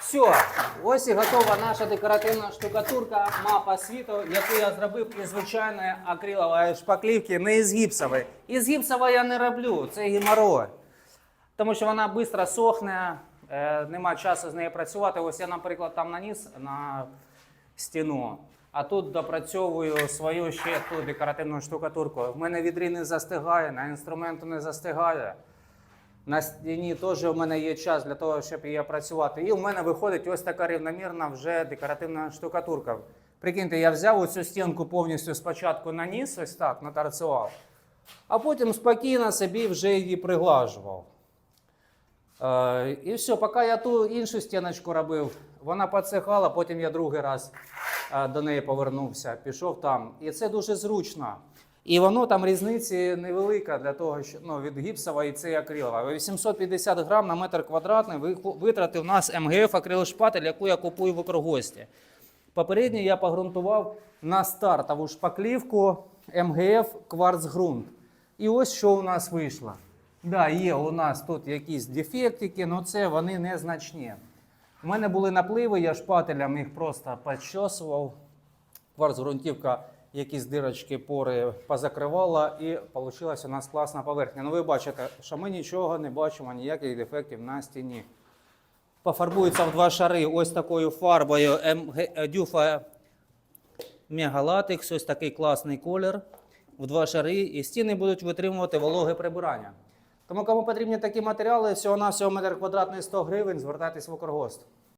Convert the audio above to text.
Все, ось і готова наша декоративна штукатурка, мапа світу, яку я зробив із звичайної акрилової шпаклівки, не із гіпсової. Із гіпсової я не роблю, це геморрой. Тому що вона швидко сохне, е, нема часу з нею працювати. Ось я, наприклад, там наніс на стіну, а тут допрацьовую свою ще ту декоративну штукатурку. В мене відрі застигає, на інструменту не застигає. На стіні теж у мене є час для того, щоб її працювати. І в мене виходить ось така рівномірна вже декоративна штукатурка. Прикиньте, я взяв оцю стінку повністю спочатку наніс, ось так, наторцював, а потім спокійно собі вже її приглажував. Е, і все, поки я ту іншу стіночку робив, вона підсихала, потім я другий раз е, до неї повернувся, пішов там. І це дуже зручно. І воно там різниці невелика для того, що ну, від гіпсова і це акрилова. 850 грам на метр квадратний витратив нас МГФ акрилошпатель, яку я купую в Укргості. Попередньо я погрунтував на стартову шпаклівку МГФ кварцгрунт. І ось що у нас вийшло. Да, є у нас тут якісь дефектики, але це вони незначні. У мене були напливи, я шпателем їх просто підчосував. Кварцгрунтівка якісь дирочки, пори позакривала, і вийшла у нас класна поверхня. Ну ви бачите, що ми нічого не бачимо, ніяких дефектів на стіні. Пофарбується в два шари ось такою фарбою MG Дюфа Мегалатекс, ось такий класний колір в два шари, і стіни будуть витримувати вологе прибирання. Тому кому потрібні такі матеріали, всього на всього метр квадратний 100 гривень, звертайтесь в Укргост.